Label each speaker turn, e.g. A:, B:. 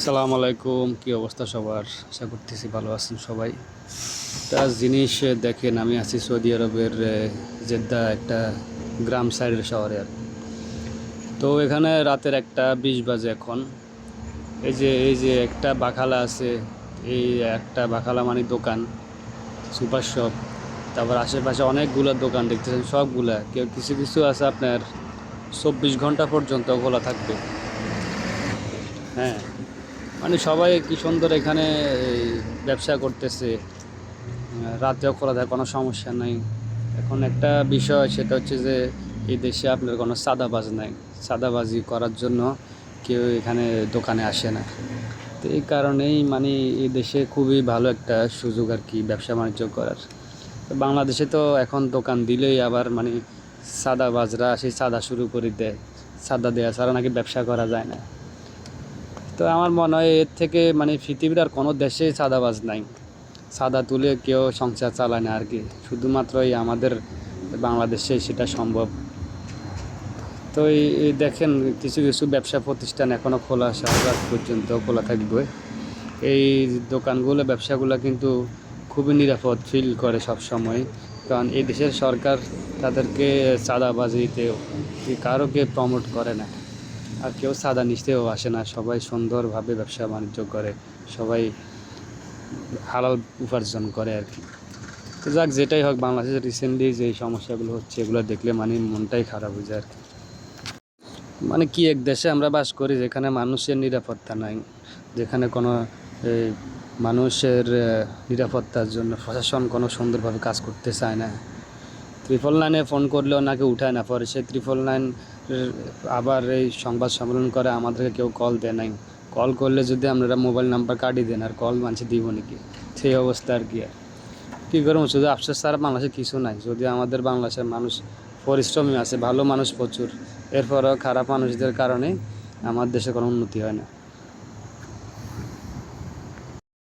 A: আসসালামু আলাইকুম। কি অবস্থা সবার? আশা করতেছি ভালো আছেন সবাই। তা জিনিস দেখেন, আমি আছি সৌদি আরবের জেদ্দা একটা গ্রাম সাইডের শহরে আর তো এখানে রাতের একটা বিশ বাজে এখন। এই যে এই যে একটা বাখালা আছে, এই একটা বাখালা মানে দোকান, সুপার শপ। তারপর আশেপাশে অনেকগুলো দোকান দেখতেছেন, সবগুলা। কেউ কিছু কিছু আছে আপনার চব্বিশ ঘণ্টা পর্যন্ত খোলা থাকবে। হ্যাঁ মানে সবাই কি সুন্দর এখানে ব্যবসা করতেছে। রাতেও খোলা থাকে, কোনো সমস্যা নাই। এখন একটা বিষয়, সেটা হচ্ছে যে এই দেশে আপনার কোনো সাদাবাজ নাই। সাদাবাজি করার জন্য কেউ এখানে দোকানে আসে না। তো এই কারণেই মানে এই দেশে খুবই ভালো একটা সুযোগ আর কি ব্যবসা বাণিজ্য করার। তো বাংলাদেশে তো এখন দোকান দিলেই আবার মানে সাদা বাজরা সেই সাদা শুরু করে দেয়। সাদা দেওয়া ছাড়া নাকি ব্যবসা করা যায় না। তো আমার মনে হয় এর থেকে মানে পৃথিবীর আর কোনো দেশে সাদাবাজ নাই। সাদা তুলে কেউ সংসার চালায় না আর কি। শুধুমাত্র এই আমাদের বাংলাদেশে সেটা সম্ভব। তো এই দেখেন, কিছু কিছু ব্যবসা প্রতিষ্ঠান এখনও খোলা শাহবাগ পর্যন্ত খোলা থাকবে। এই দোকানগুলো, ব্যবসাগুলো কিন্তু খুবই নিরাপদ ফিল করে সব সময় কারণ এই দেশের সরকার তাদেরকে চাঁদাবাজিতে কারোকে প্রমোট করে না। আর কেউ সাদা নিচতেও আসে না। সবাই সুন্দরভাবে ব্যবসা বাণিজ্য করে, সবাই হালাল উপার্জন করে আর কি। তো যাক, যেটাই হোক, বাংলাদেশে রিসেন্টলি যে সমস্যাগুলো হচ্ছে, এগুলো দেখলে মানে মনটাই খারাপ হয়ে যায় আর কি। মানে কি এক দেশে আমরা বাস করি যেখানে মানুষের নিরাপত্তা নাই, যেখানে কোনো মানুষের নিরাপত্তার জন্য প্রশাসন কোনো সুন্দরভাবে কাজ করতে চায় না। ত্রিপল নাইনে ফোন করলেও নাকি উঠায় না, পরে সে ত্রিপল নাইন আবার এই সংবাদ সম্মেলন করে আমাদেরকে কেউ কল দেয় নাই। কল করলে যদি আপনারা মোবাইল নাম্বার কাটিয়ে দেন, আর কল মানুষ দিব নাকি? সেই অবস্থা আর কি আর। কী করব, শুধু আফসোস ছাড়া বাংলাদেশে কিছু নাই। যদি আমাদের বাংলাদেশের মানুষ পরিশ্রমী আছে, ভালো মানুষ প্রচুর, এরপরও খারাপ মানুষদের কারণে আমার দেশে কোনো উন্নতি হয় না।